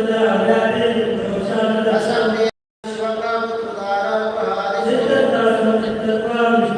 Thank you.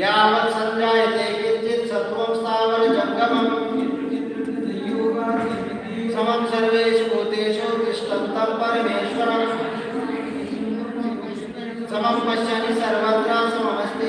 यावत् सञ्जायते किञ्चित् सत्त्वं स्थावन् जङ्गमम्। समं सर्वेषु भूतेषु तिष्ठन्तं परमेश्वरम्। समं पश्यन् सर्वत्र सममस्ति